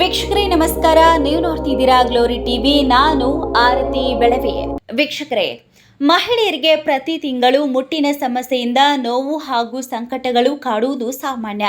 ವೀಕ್ಷಕರೇ ನಮಸ್ಕಾರ. ನೀವು ನೋಡ್ತಿದ್ದೀರಾ ಗ್ಲೋರಿ ಟಿವಿ. ನಾನು ಆರತಿ ಬೆಳವೆ. ವೀಕ್ಷಕರೇ ಮಹಿಳೆಯರಿಗೆ ಪ್ರತಿ ತಿಂಗಳು ಮುಟ್ಟಿನ ಸಮಸ್ಯೆಯಿಂದ ನೋವು ಹಾಗೂ ಸಂಕಟಗಳು ಕಾಡುವುದು ಸಾಮಾನ್ಯ.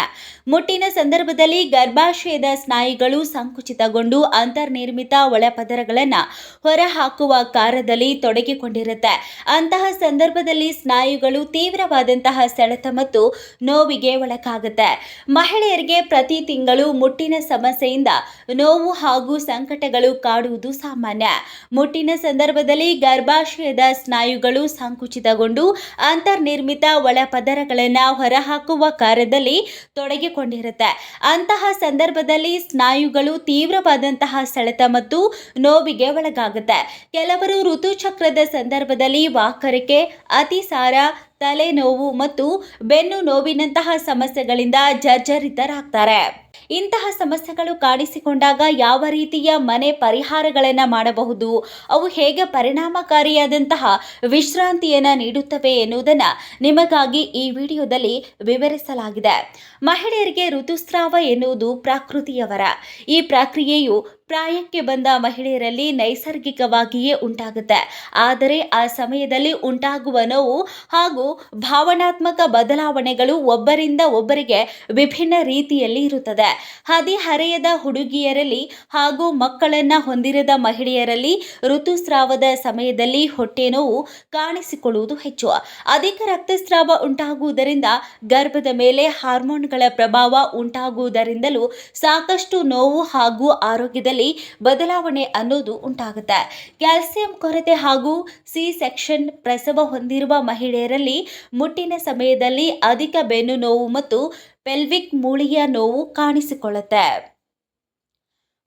ಮುಟ್ಟಿನ ಸಂದರ್ಭದಲ್ಲಿ ಗರ್ಭಾಶಯದ ಸ್ನಾಯುಗಳು ಸಂಕುಚಿತಗೊಂಡು ಅಂತರ್ನಿರ್ಮಿತ ಒಳಪದರಗಳನ್ನು ಹೊರಹಾಕುವ ಕಾರ್ಯದಲ್ಲಿ ತೊಡಗಿಕೊಂಡಿರುತ್ತೆ. ಅಂತಹ ಸಂದರ್ಭದಲ್ಲಿ ಸ್ನಾಯುಗಳು ತೀವ್ರವಾದಂತಹ ಸೆಳೆತ ಮತ್ತು ನೋವಿಗೆ ಒಳಗಾಗುತ್ತೆ. ಮಹಿಳೆಯರಿಗೆ ಪ್ರತಿ ತಿಂಗಳು ಮುಟ್ಟಿನ ಸಮಸ್ಯೆಯಿಂದ ನೋವು ಹಾಗೂ ಸಂಕಟಗಳು ಕಾಡುವುದು ಸಾಮಾನ್ಯ. ಮುಟ್ಟಿನ ಸಂದರ್ಭದಲ್ಲಿ ಗರ್ಭಾಶಯದ ಸ್ನಾಯುಗಳು ಸಂಕುಚಿತಗೊಂಡು ಅಂತರ್ನಿರ್ಮಿತ ಒಳಪದರಗಳನ್ನು ಹೊರಹಾಕುವ ಕಾರ್ಯದಲ್ಲಿ ತೊಡಗಿಕೊಂಡಿರುತ್ತೆ. ಅಂತಹ ಸಂದರ್ಭದಲ್ಲಿ ಸ್ನಾಯುಗಳು ತೀವ್ರವಾದಂತಹ ಸೆಳೆತ ಮತ್ತು ನೋವಿಗೆ ಒಳಗಾಗುತ್ತೆ. ಕೆಲವರು ಋತುಚಕ್ರದ ಸಂದರ್ಭದಲ್ಲಿ ವಾಕರಿಕೆ, ಅತಿಸಾರ, ತಲೆನೋವು ಮತ್ತು ಬೆನ್ನು ನೋವಿನಂತಹ ಸಮಸ್ಯೆಗಳಿಂದ ಜರ್ಜರಿತರಾಗ್ತಾರೆ. ಇಂತಹ ಸಮಸ್ಯೆಗಳು ಕಾಣಿಸಿಕೊಂಡಾಗ ಯಾವ ರೀತಿಯ ಮನೆ ಪರಿಹಾರಗಳನ್ನು ಮಾಡಬಹುದು? ಅವು ಹೇಗೆ ಪರಿಣಾಮಕಾರಿಯಾದಂತಹ ವಿಶ್ರಾಂತಿಯನ್ನು ನೀಡುತ್ತವೆ ಎನ್ನುವುದನ್ನು ನಿಮಗಾಗಿ ಈ ವಿಡಿಯೋದಲ್ಲಿ ವಿವರಿಸಲಾಗಿದೆ. ಮಹಿಳೆಯರಿಗೆ ಋತುಸ್ರಾವ ಎನ್ನುವುದು ಪ್ರಾಕೃತಿಯವರ. ಈ ಪ್ರಕ್ರಿಯೆಯು ಪ್ರಾಯಕ್ಕೆ ಬಂದ ಮಹಿಳೆಯರಲ್ಲಿ ನೈಸರ್ಗಿಕವಾಗಿಯೇ ಉಂಟಾಗುತ್ತೆ. ಆದರೆ ಆ ಸಮಯದಲ್ಲಿ ಉಂಟಾಗುವ ನೋವು ಹಾಗೂ ಭಾವನಾತ್ಮಕ ಬದಲಾವಣೆಗಳು ಒಬ್ಬರಿಂದ ಒಬ್ಬರಿಗೆ ವಿಭಿನ್ನ ರೀತಿಯಲ್ಲಿ ಇರುತ್ತದೆ. ಹದಿಹರೆಯದ ಹುಡುಗಿಯರಲ್ಲಿ ಹಾಗೂ ಮಕ್ಕಳನ್ನ ಹೊಂದಿರದ ಮಹಿಳೆಯರಲ್ಲಿ ಋತುಸ್ರಾವದ ಸಮಯದಲ್ಲಿ ಹೊಟ್ಟೆ ನೋವು ಕಾಣಿಸಿಕೊಳ್ಳುವುದು ಹೆಚ್ಚು. ಅಧಿಕ ರಕ್ತಸ್ರಾವ ಉಂಟಾಗುವುದರಿಂದ ಗರ್ಭದ ಮೇಲೆ ಹಾರ್ಮೋನ್ಗಳ ಪ್ರಭಾವ ಉಂಟಾಗುವುದರಿಂದಲೂ ಸಾಕಷ್ಟು ನೋವು ಹಾಗೂ ಆರೋಗ್ಯದಲ್ಲಿ ಬದಲಾವಣೆ ಅನ್ನೋದು ಉಂಟಾಗುತ್ತೆ. ಕ್ಯಾಲ್ಸಿಯಂ ಕೊರತೆ ಹಾಗೂ ಸಿ ಸೆಕ್ಷನ್ ಪ್ರಸವ ಹೊಂದಿರುವ ಮಹಿಳೆಯರಲ್ಲಿ ಮುಟ್ಟಿನ ಸಮಯದಲ್ಲಿ ಅಧಿಕ ಬೆನ್ನು ನೋವು ಮತ್ತು ಪೆಲ್ವಿಕ್ ಮೂಳೆಯ ನೋವು ಕಾಣಿಸಿಕೊಳ್ಳುತ್ತೆ.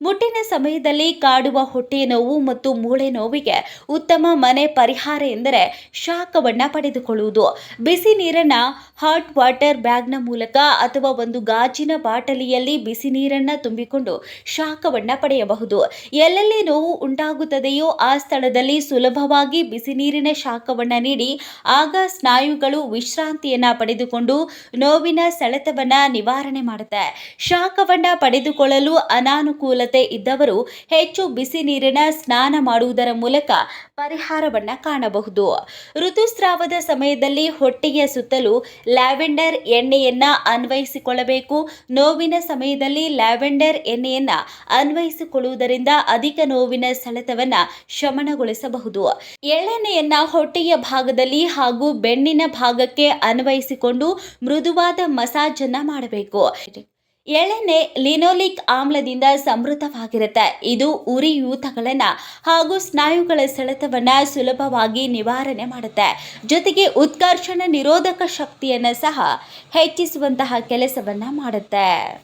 ಮುಟ್ಟಿನ ಸಮಯದಲ್ಲಿ ಕಾಡುವ ಹೊಟ್ಟೆ ನೋವು ಮತ್ತು ಮೂಳೆ ನೋವಿಗೆ ಉತ್ತಮ ಮನೆ ಪರಿಹಾರ ಎಂದರೆ ಶಾಖವನ್ನು ಪಡೆದುಕೊಳ್ಳುವುದು. ಬಿಸಿ ನೀರನ್ನು ಹಾಟ್ ವಾಟರ್ ಬ್ಯಾಗ್ನ ಮೂಲಕ ಅಥವಾ ಒಂದು ಗಾಜಿನ ಬಾಟಲಿಯಲ್ಲಿ ಬಿಸಿ ನೀರನ್ನು ತುಂಬಿಕೊಂಡು ಶಾಖವನ್ನು ಪಡೆಯಬಹುದು. ಎಲ್ಲೆಲ್ಲಿ ನೋವು ಉಂಟಾಗುತ್ತದೆಯೋ ಆ ಸ್ಥಳದಲ್ಲಿ ಸುಲಭವಾಗಿ ಬಿಸಿ ನೀರಿನ ಶಾಖವನ್ನು ನೀಡಿ ಆಗ ಸ್ನಾಯುಗಳು ವಿಶ್ರಾಂತಿಯನ್ನು ಪಡೆದುಕೊಂಡು ನೋವಿನ ಸೆಳೆತವನ್ನು ನಿವಾರಣೆ ಮಾಡುತ್ತೆ. ಶಾಖವನ್ನು ಪಡೆದುಕೊಳ್ಳಲು ಇದ್ದವರು ಹೆಚ್ಚು ಬಿಸಿ ನೀರಿನ ಸ್ನಾನ ಮಾಡುವುದರ ಮೂಲಕ ಪರಿಹಾರವನ್ನು ಕಾಣಬಹುದು. ಋತುಸ್ರಾವದ ಸಮಯದಲ್ಲಿ ಹೊಟ್ಟೆಯ ಸುತ್ತಲೂ ಲ್ಯಾವೆಂಡರ್ ಎಣ್ಣೆಯನ್ನ ಅನ್ವಯಿಸಿಕೊಳ್ಳಬೇಕು. ನೋವಿನ ಸಮಯದಲ್ಲಿ ಲ್ಯಾವೆಂಡರ್ ಎಣ್ಣೆಯನ್ನ ಅನ್ವಯಿಸಿಕೊಳ್ಳುವುದರಿಂದ ಅಧಿಕ ನೋವಿನ ಸೆಳೆತವನ್ನ ಶಮನಗೊಳಿಸಬಹುದು. ಎಳ್ಳೆಣ್ಣೆಯನ್ನ ಹೊಟ್ಟೆಯ ಭಾಗದಲ್ಲಿ ಹಾಗೂ ಬೆನ್ನಿನ ಭಾಗಕ್ಕೆ ಅನ್ವಯಿಸಿಕೊಂಡು ಮೃದುವಾದ ಮಸಾಜ್ ಅನ್ನ ಮಾಡಬೇಕು. ಎಳೆಣ್ಣೆ ಲಿನೋಲಿಕ್ ಆಮ್ಲದಿಂದ ಸಮೃದ್ಧವಾಗಿರುತ್ತೆ. ಇದು ಉರಿಯೂತಗಳನ್ನ ಹಾಗೂ ಸ್ನಾಯುಗಳ ಸೆಳೆತವನ್ನ ಸುಲಭವಾಗಿ ನಿವಾರಣೆ ಮಾಡುತ್ತೆ. ಜೊತೆಗೆ ಉತ್ಕರ್ಷಣ ನಿರೋಧಕ ಶಕ್ತಿಯನ್ನು ಸಹ ಹೆಚ್ಚಿಸುವಂತಹ ಕೆಲಸವನ್ನ ಮಾಡುತ್ತೆ.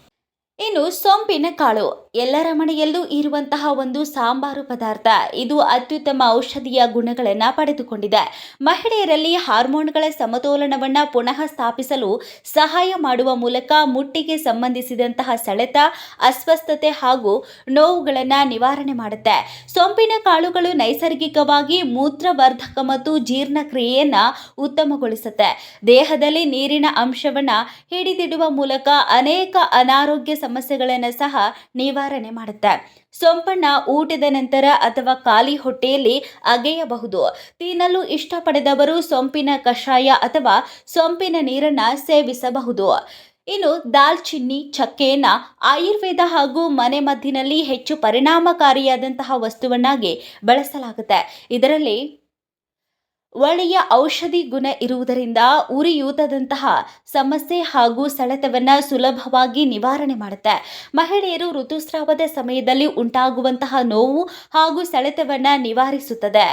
ಇನ್ನು ಸೊಂಪಿನ ಕಾಳು. ಎಲ್ಲರ ಮನೆಯಲ್ಲೂ ಇರುವಂತಹ ಒಂದು ಸಾಂಬಾರು ಪದಾರ್ಥ. ಇದು ಅತ್ಯುತ್ತಮ ಔಷಧೀಯ ಗುಣಗಳನ್ನು ಪಡೆದುಕೊಂಡಿದೆ. ಮಹಿಳೆಯರಲ್ಲಿ ಹಾರ್ಮೋನ್ಗಳ ಸಮತೋಲನವನ್ನು ಪುನಃ ಸ್ಥಾಪಿಸಲು ಸಹಾಯ ಮಾಡುವ ಮೂಲಕ ಮುಟ್ಟಿಗೆ ಸಂಬಂಧಿಸಿದಂತಹ ಸೆಳೆತ, ಅಸ್ವಸ್ಥತೆ ಹಾಗೂ ನೋವುಗಳನ್ನು ನಿವಾರಣೆ ಮಾಡುತ್ತೆ. ಸೊಂಪಿನ ಕಾಳುಗಳು ನೈಸರ್ಗಿಕವಾಗಿ ಮೂತ್ರವರ್ಧಕ ಮತ್ತು ಜೀರ್ಣಕ್ರಿಯೆಯನ್ನು ಉತ್ತಮಗೊಳಿಸುತ್ತೆ. ದೇಹದಲ್ಲಿ ನೀರಿನ ಅಂಶವನ್ನು ಹಿಡಿದಿಡುವ ಮೂಲಕ ಅನೇಕ ಅನಾರೋಗ್ಯ ಸಮಸ್ಯೆಗಳನ್ನು ಸಹ ನಿವಾರಣೆ ಮಾಡುತ್ತೆ. ಸೊಂಪಣ್ಣ ಊಟದ ನಂತರ ಅಥವಾ ಖಾಲಿ ಹೊಟ್ಟೆಯಲ್ಲಿ ಅಗೆಯಬಹುದು. ತಿನ್ನಲು ಇಷ್ಟಪಡದವರು ಸೊಂಪಿನ ಕಷಾಯ ಅಥವಾ ಸೊಂಪಿನ ನೀರನ್ನ ಸೇವಿಸಬಹುದು. ಇನ್ನು ದಾಲ್ಚಿನ್ನಿ ಚಕ್ಕೆಯನ್ನ ಆಯುರ್ವೇದ ಹಾಗೂ ಮನೆಮದ್ದಿನಲ್ಲಿ ಹೆಚ್ಚು ಪರಿಣಾಮಕಾರಿಯಾದಂತಹ ವಸ್ತುವನ್ನಾಗಿ ಬಳಸಲಾಗುತ್ತೆ. ಇದರಲ್ಲಿ ಒಳ್ಳೆಯ ಔಷಧಿ ಗುಣ ಇರುವುದರಿಂದ ಉರಿಯೂತದಂತಹ ಸಮಸ್ಯೆ ಹಾಗೂ ಸೆಳೆತವನ್ನು ಸುಲಭವಾಗಿ ನಿವಾರಣೆ ಮಾಡುತ್ತೆ. ಮಹಿಳೆಯರು ಋತುಸ್ರಾವದ ಸಮಯದಲ್ಲಿ ಉಂಟಾಗುವಂತಹ ನೋವು ಹಾಗೂ ಸೆಳೆತವನ್ನು ನಿವಾರಿಸುತ್ತದೆ.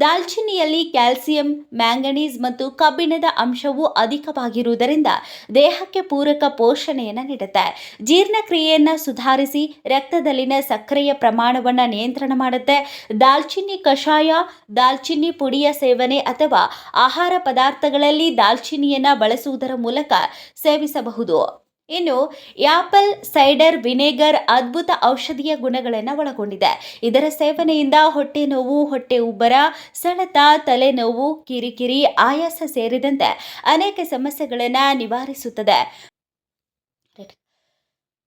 ದಾಲ್ಚಿನ್ನಿಯಲ್ಲಿ ಕ್ಯಾಲ್ಸಿಯಂ, ಮ್ಯಾಂಗನೀಸ್ ಮತ್ತು ಕಬ್ಬಿಣದ ಅಂಶವು ಅಧಿಕವಾಗಿರುವುದರಿಂದ ದೇಹಕ್ಕೆ ಪೂರಕ ಪೋಷಣೆಯನ್ನು ನೀಡುತ್ತೆ. ಜೀರ್ಣಕ್ರಿಯೆಯನ್ನು ಸುಧಾರಿಸಿ ರಕ್ತದಲ್ಲಿನ ಸಕ್ಕರೆಯ ಪ್ರಮಾಣವನ್ನು ನಿಯಂತ್ರಣ ಮಾಡುತ್ತೆ. ದಾಲ್ಚಿನ್ನಿ ಕಷಾಯ, ದಾಲ್ಚಿನ್ನಿ ಪುಡಿಯ ಸೇವನೆ ಅಥವಾ ಆಹಾರ ಪದಾರ್ಥಗಳಲ್ಲಿ ದಾಲ್ಚಿನ್ನಿಯನ್ನು ಬಳಸುವುದರ ಮೂಲಕ ಸೇವಿಸಬಹುದು. ಇನ್ನು, ಆಪಲ್ ಸೈಡರ್ ವಿನೆಗರ್ ಅದ್ಭುತ ಔಷಧೀಯ ಗುಣಗಳನ್ನು ಒಳಗೊಂಡಿದೆ. ಇದರ ಸೇವನೆಯಿಂದ ಹೊಟ್ಟೆ ನೋವು, ಹೊಟ್ಟೆ ಉಬ್ಬರ ಸೆಳೆತ ತಲೆನೋವು, ಕಿರಿಕಿರಿ, ಆಯಾಸ ಸೇರಿದಂತೆ ಅನೇಕ ಸಮಸ್ಯೆಗಳನ್ನು ನಿವಾರಿಸುತ್ತದೆ.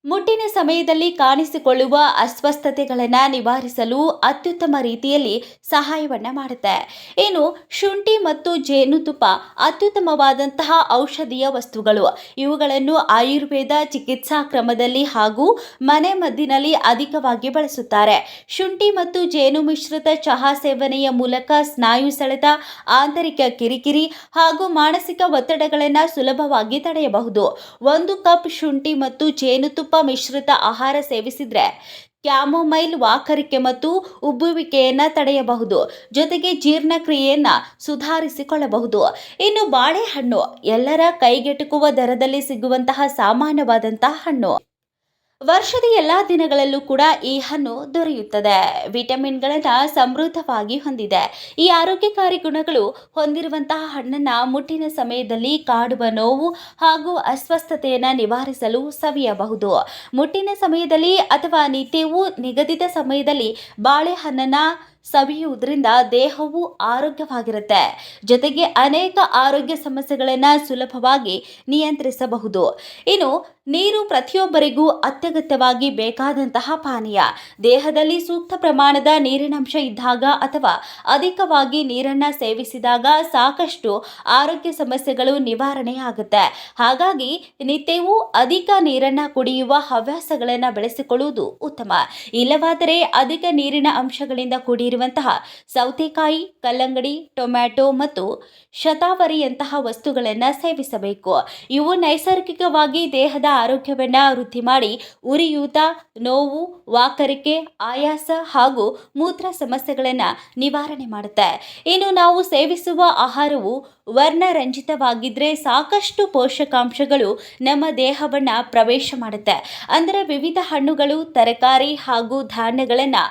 ಮುಟ್ಟಿನ ಸಮಯದಲ್ಲಿ ಕಾಣಿಸಿಕೊಳ್ಳುವ ಅಸ್ವಸ್ಥತೆಗಳನ್ನು ನಿವಾರಿಸಲು ಅತ್ಯುತ್ತಮ ರೀತಿಯಲ್ಲಿ ಸಹಾಯವನ್ನು ಮಾಡುತ್ತೆ. ಇನ್ನು ಶುಂಠಿ ಮತ್ತು ಜೇನುತುಪ್ಪ ಅತ್ಯುತ್ತಮವಾದಂತಹ ಔಷಧೀಯ ವಸ್ತುಗಳು. ಇವುಗಳನ್ನು ಆಯುರ್ವೇದ ಚಿಕಿತ್ಸಾ ಕ್ರಮದಲ್ಲಿ ಹಾಗೂ ಮನೆ ಮದ್ದಿನಲ್ಲಿ ಅಧಿಕವಾಗಿ ಬಳಸುತ್ತಾರೆ. ಶುಂಠಿ ಮತ್ತು ಜೇನು ಮಿಶ್ರಿತ ಚಹಾ ಸೇವನೆಯ ಮೂಲಕ ಸ್ನಾಯು ಸೆಳೆತ, ಆಂತರಿಕ ಕಿರಿಕಿರಿ ಹಾಗೂ ಮಾನಸಿಕ ಒತ್ತಡಗಳನ್ನು ಸುಲಭವಾಗಿ ತಡೆಯಬಹುದು. ಒಂದು ಕಪ್ ಶುಂಠಿ ಮತ್ತು ಜೇನುತುಪ್ಪ ಮಿಶ್ರಿತ ಆಹಾರ ಸೇವಿಸಿದ್ರೆ ಕ್ಯಾಮೊಮೈಲ್ ವಾಕರಿಕೆ ಮತ್ತು ಉಬ್ಬುವಿಕೆಯನ್ನು ತಡೆಯಬಹುದು. ಜೊತೆಗೆ ಜೀರ್ಣಕ್ರಿಯೆಯನ್ನು ಸುಧಾರಿಸಿಕೊಳ್ಳಬಹುದು. ಇನ್ನು ಬಾಳೆಹಣ್ಣು ಎಲ್ಲರ ಕೈಗೆಟುಕುವ ದರದಲ್ಲಿ ಸಿಗುವಂತಹ ಸಾಮಾನ್ಯವಾದಂತಹ ಹಣ್ಣು. ವರ್ಷದ ಎಲ್ಲ ದಿನಗಳಲ್ಲೂ ಕೂಡ ಈ ಹಣ್ಣು ದೊರೆಯುತ್ತದೆ. ವಿಟಮಿನ್ಗಳನ್ನು ಸಮೃದ್ಧವಾಗಿ ಹೊಂದಿದೆ. ಈ ಆರೋಗ್ಯಕಾರಿ ಗುಣಗಳು ಹೊಂದಿರುವಂತಹ ಹಣ್ಣನ್ನು ಮುಟ್ಟಿನ ಸಮಯದಲ್ಲಿ ಕಾಡುವ ನೋವು ಹಾಗೂ ಅಸ್ವಸ್ಥತೆಯನ್ನು ನಿವಾರಿಸಲು ಸವಿಯಬಹುದು. ಮುಟ್ಟಿನ ಸಮಯದಲ್ಲಿ ಅಥವಾ ನಿತ್ಯವೂ ನಿಗದಿತ ಸಮಯದಲ್ಲಿ ಬಾಳೆಹಣ್ಣನ್ನು ಸವಿಯುವುದರಿಂದ ದೇಹವು ಆರೋಗ್ಯವಾಗಿರುತ್ತೆ. ಜೊತೆಗೆ ಅನೇಕ ಆರೋಗ್ಯ ಸಮಸ್ಯೆಗಳನ್ನು ಸುಲಭವಾಗಿ ನಿಯಂತ್ರಿಸಬಹುದು. ಇನ್ನು, ನೀರು ಪ್ರತಿಯೊಬ್ಬರಿಗೂ ಅತ್ಯಗತ್ಯವಾಗಿ ಬೇಕಾದಂತಹ ಪಾನೀಯ. ದೇಹದಲ್ಲಿ ಸೂಕ್ತ ಪ್ರಮಾಣದ ನೀರಿನಂಶ ಇದ್ದಾಗ ಅಥವಾ ಅಧಿಕವಾಗಿ ನೀರನ್ನು ಸೇವಿಸಿದಾಗ ಸಾಕಷ್ಟು ಆರೋಗ್ಯ ಸಮಸ್ಯೆಗಳು ನಿವಾರಣೆಯಾಗುತ್ತೆ. ಹಾಗಾಗಿ, ನಿತ್ಯವೂ ಅಧಿಕ ನೀರನ್ನು ಕುಡಿಯುವ ಹವ್ಯಾಸಗಳನ್ನು ಬೆಳೆಸಿಕೊಳ್ಳುವುದು ಉತ್ತಮ. ಇಲ್ಲವಾದರೆ ಅಧಿಕ ನೀರಿನ ಅಂಶಗಳಿಂದ ಕೂಡಿರುವಂತಹ ಸೌತೆಕಾಯಿ, ಕಲ್ಲಂಗಡಿ, ಟೊಮ್ಯಾಟೊ ಮತ್ತು ಶತಾವರಿಯಂತಹ ವಸ್ತುಗಳನ್ನು ಸೇವಿಸಬೇಕು. ಇವು ನೈಸರ್ಗಿಕವಾಗಿ ದೇಹದ ಆರೋಗ್ಯವನ್ನು ವೃದ್ಧಿ ಮಾಡಿ ಉರಿಯೂತ, ನೋವು, ವಾಕರಿಕೆ, ಆಯಾಸ ಹಾಗೂ ಮೂತ್ರ ಸಮಸ್ಯೆಗಳನ್ನು ನಿವಾರಣೆ ಮಾಡುತ್ತೆ. ಇನ್ನು ನಾವು ಸೇವಿಸುವ ಆಹಾರವು ವರ್ಣರಂಜಿತವಾಗಿದ್ದರೆ ಸಾಕಷ್ಟು ಪೋಷಕಾಂಶಗಳು ನಮ್ಮ ದೇಹವನ್ನು ಪ್ರವೇಶ ಮಾಡುತ್ತೆ. ಅಂದರೆ ವಿವಿಧ ಹಣ್ಣುಗಳು, ತರಕಾರಿ ಹಾಗೂ ಧಾನ್ಯಗಳನ್ನು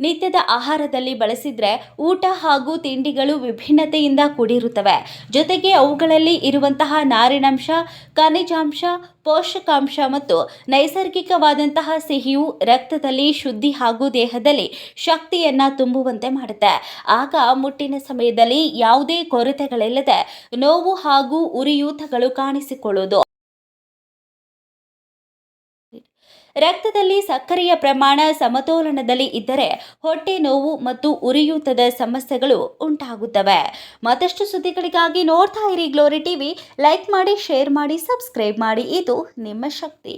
ನಿತ್ಯದ ಆಹಾರದಲ್ಲಿ ಬಳಸಿದ್ರೆ ಊಟ ಹಾಗೂ ತಿಂಡಿಗಳು ವಿಭಿನ್ನತೆಯಿಂದ ಕೂಡಿರುತ್ತವೆ. ಜೊತೆಗೆ ಅವುಗಳಲ್ಲಿ ಇರುವಂತಹ ನಾರಿನಾಂಶ, ಖನಿಜಾಂಶ, ಪೋಷಕಾಂಶ ಮತ್ತು ನೈಸರ್ಗಿಕವಾದಂತಹ ಸಿಹಿಯು ರಕ್ತದಲ್ಲಿ ಶುದ್ಧಿ ಹಾಗೂ ದೇಹದಲ್ಲಿ ಶಕ್ತಿಯನ್ನ ತುಂಬುವಂತೆ ಮಾಡುತ್ತೆ. ಆಗ ಮುಟ್ಟಿನ ಸಮಯದಲ್ಲಿ ಯಾವುದೇ ಕೊರತೆಗಳಿಲ್ಲದೆ ನೋವು ಹಾಗೂ ಉರಿಯೂತಗಳು ಕಾಣಿಸಿಕೊಳ್ಳುವುದು. ರಕ್ತದಲ್ಲಿ ಸಕ್ಕರೆಯ ಪ್ರಮಾಣ ಸಮತೋಲನದಲ್ಲಿ ಇದ್ದರೆ ಹೊಟ್ಟೆ ನೋವು ಮತ್ತು ಉರಿಯೂತದ ಸಮಸ್ಯೆಗಳು ಉಂಟಾಗುತ್ತವೆ. ಮತ್ತಷ್ಟು ಸುದ್ದಿಗಳಿಗಾಗಿ ನೋಡ್ತಾ ಇರಿ ಗ್ಲೋರಿ ಟಿವಿ ಲೈಕ್ ಮಾಡಿ ಶೇರ್ ಮಾಡಿ ಸಬ್ಸ್ಕ್ರೈಬ್ ಮಾಡಿ. ಇದು ನಿಮ್ಮ ಶಕ್ತಿ.